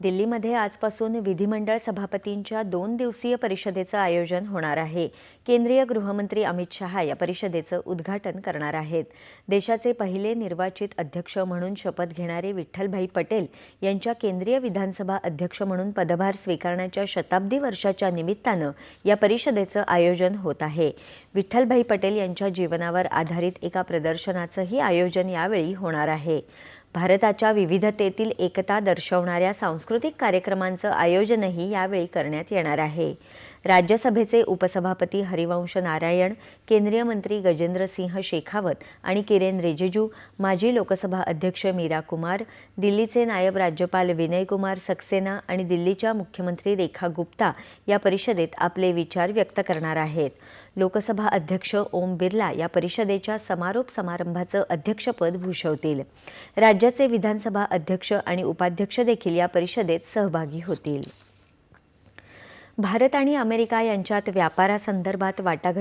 दिल्लीमध्ये आजपासून विधिमंडळ सभापतींच्या दोन दिवसीय परिषदेचं आयोजन होणार आहे. केंद्रीय गृहमंत्री अमित शहा या परिषदेचं उद्घाटन करणार आहेत. देशाचे पहिले निर्वाचित अध्यक्ष म्हणून शपथ घेणारे विठ्ठलभाई पटेल यांच्या केंद्रीय विधानसभा अध्यक्ष म्हणून पदभार स्वीकारण्याच्या शताब्दी वर्षाच्या निमित्तानं या परिषदेचं आयोजन होत आहे. विठ्ठलभाई पटेल यांच्या जीवनावर आधारित एका प्रदर्शनाचंही आयोजन यावेळी होणार आहे. भारताच्या विविधतेतील एकता दर्शवणाऱ्या सांस्कृतिक कार्यक्रमांचं आयोजनही यावेळी करण्यात येणार आहे. राज्यसभेचे उपसभापती हरिवंश नारायण केंद्रीय मंत्री गजेंद्र सिंह शेखावत आणि किरेन रिजिजू माजी लोकसभा अध्यक्ष मीरा कुमार दिल्लीचे नायब राज्यपाल विनय कुमार सक्सेना आणि दिल्लीच्या मुख्यमंत्री रेखा गुप्ता या परिषदेत आपले विचार व्यक्त करणार आहेत. लोकसभा अध्यक्ष ओम बिर्ला या परिषदेच्या समारोप समारंभाचं अध्यक्षपद भूषवतील. राज्याचे विधानसभा अध्यक्ष आणि उपाध्यक्ष देखील या परिषदेत सहभागी होतील. भारत आणि अमेरिका यांच्यात व्यापारासंदर्भात वाटाघाटी